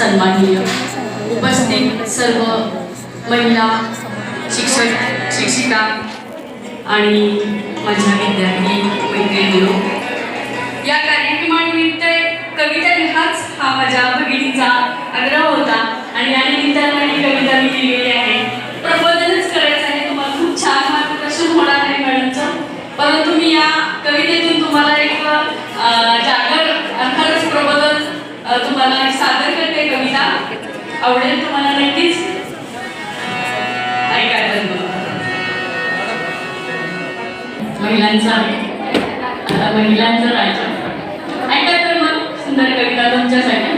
सन्माननीय उपस्थित सर्व महिला शिक्षक शिक्षिका आणि माझ्या विद्यार्थी मैत्रिणींनो या कार्यक्रमानिमित्त कविता लिहाच हा माझ्या भगिनीचा आग्रह होता आणि या निमित्तानं ही कविता मी लिहिलेली आहे. प्रबोधनच करायचं आहे. तुम्हाला खूप छान मार्गदर्शन होणार आहे मॅडमचं. परंतु मी या कवितेतून तुम्हाला एक तुम्हाला एक सादर करते कविता. आवडेल तुम्हाला नक्कीच? महिलांचा आता महिलांचं राज्य. ऐका तर मग सुंदर कविता तुमच्यासाठी.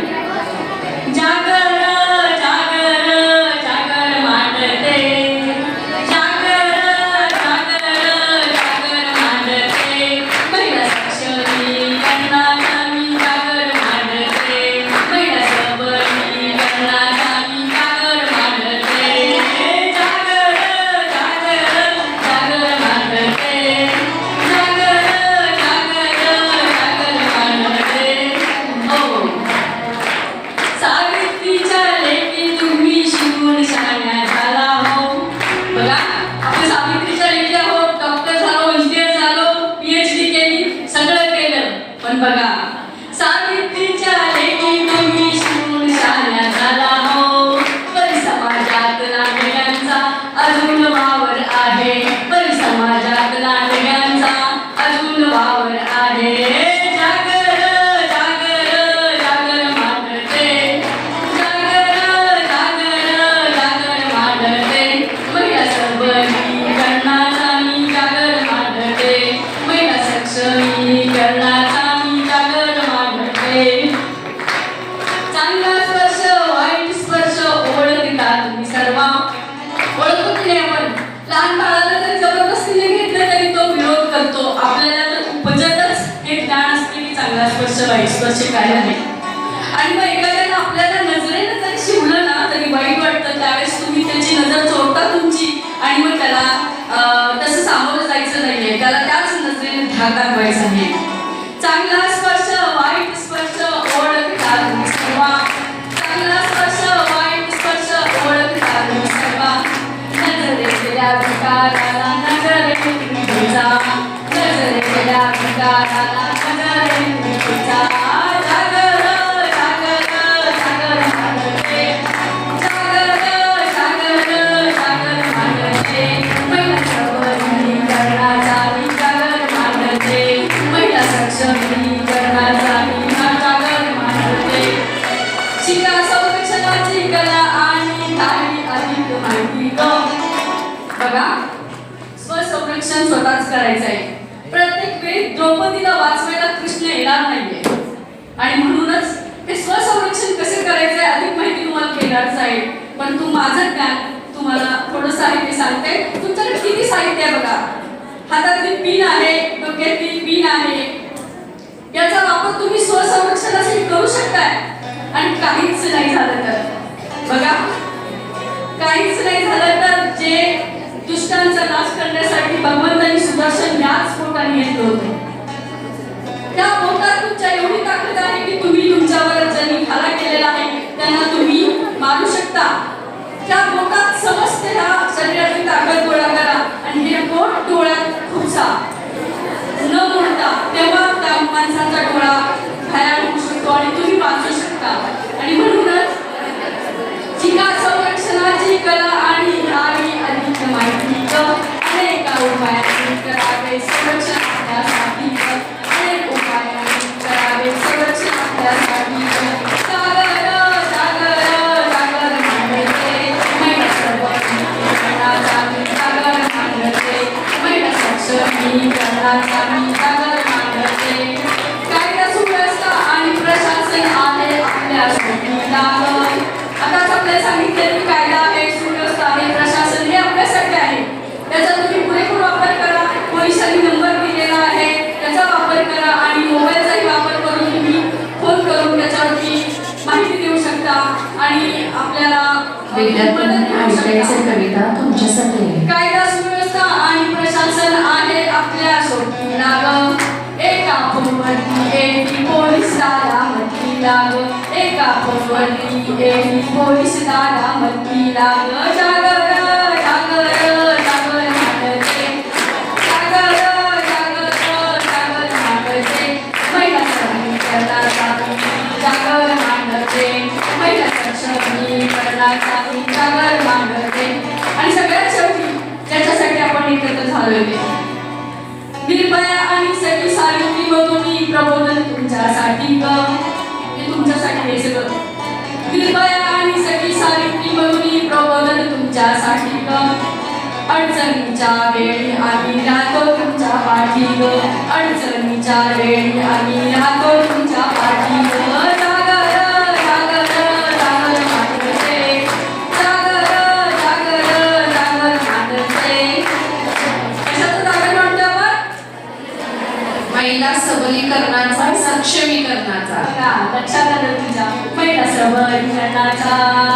पण बघा. सावित्रीच्या लेखी तुम्ही शिवून शाळा झाला हो. पण समाजात नागरिकांचा अजून वावर आहे. पण समाजात नागरिकांचा अजून वावर आहे. जागर जागर जागर मांडते. जागर जागर जागर मांडते. महिला सबलीकरणाचा स्पर्श वाईट स्पर्श काय आहे आणि मग एखाद्याला आपल्याला नजरेनं जरी शिवलं ना तरी वाईट वाटतं. त्यावेळेस तुम्ही त्याची नजर चोरता तुमची. आणि मग त्याला तसं सामोरं जायचं नाहीये. त्याला त्याच नजरेने ध्यान दाखवायचं आहे. चांगला स्पर्श वाईट स्पर्श ओळख सर्वा. चांगला स्पर्श वाईट स्पर्श ओळख सर्वा. सर्व विकाराला नजरे तुम्ही जा विकाराला बघा स्वसंरक्षण स्वतःच करायचं आहे द्रौपदीला वाचवायला कृष्ण येणार नाहीये. आणि म्हणूनच हे स्वसंरक्षण कसे करायचंय अधिक माहिती तुम्हाला घेणारच आहे पण तू माझं ज्ञान तुम्हाला थोडं साहित्य सांगते. तुमच्याकडे किती साहित्य आहे बघा. हातातली पिन आहे डोक्यातली पिन आहे. याचा वापर तुम्ही स्वसंरक्षणासाठी करू शकताय. आणि काहीच नाही झालं तर. बघा. काहीच नाही झालं तर दुष्टांचा नाश करण्यासाठी भगवंतांनी सुदर्शन याच पोटाने घेतलं होतं. त्या पोटात तुमच्या एवढी ताकद आहे की तुम्ही तुमच्यावर ज्यांनी खाला केलेला आहे त्यांना तुम्ही मारू शकता. त्या पोटात समस्त ह्या शरीराची ताकद गोळा करा आणि हे पोट डोळ्यात खुपसा. न मोडता तेव्हा त्या माणसाचा डोळा भयान होऊ शकतो आणि तुम्ही वाचू शकता. आणि म्हणूनच जिका संरक्षणाची कला आणि आताच आपल्याला सांगितलं की कायदा आहे सुव्यवस्था आहे प्रशासन हे आपल्यासाठी आहे. त्याचा तुम्ही पुरेपूर वापर करा. पोलिसांनी नंबर दिलेला आहे त्याचा वापर करा आणि मोबाईलचाही वापर करून तुम्ही फोन करून त्याच्यावरती माहिती देऊ शकता आणि आपल्याला कविता तुमच्यासाठी. कायदा सुव्यवस्था आणि प्रशासन आहे आपल्या सोबतीला एका पोरवली पोलीस दादा म्हणती लाग जागर जागर जागर मांडते जागर जागर जागर मांडते महिला समीकरणासाठी जागर मांडते महिला सक्षमीकरणासाठी जागर मांडते आणि सगळ्यात शेवटी त्याच्यासाठी आपण एकत्र झालोय अडचणीच्या वेळी आम्ही राहतो तुमच्या पाठी ग अडचणीच्या वेळी आम्ही राहतो तुमच्या पाठी ग महिला सबलीकरणाचा सक्षमीकरणाचा. लक्षात आलं तुझ्या. महिला सबलीकरणाचा.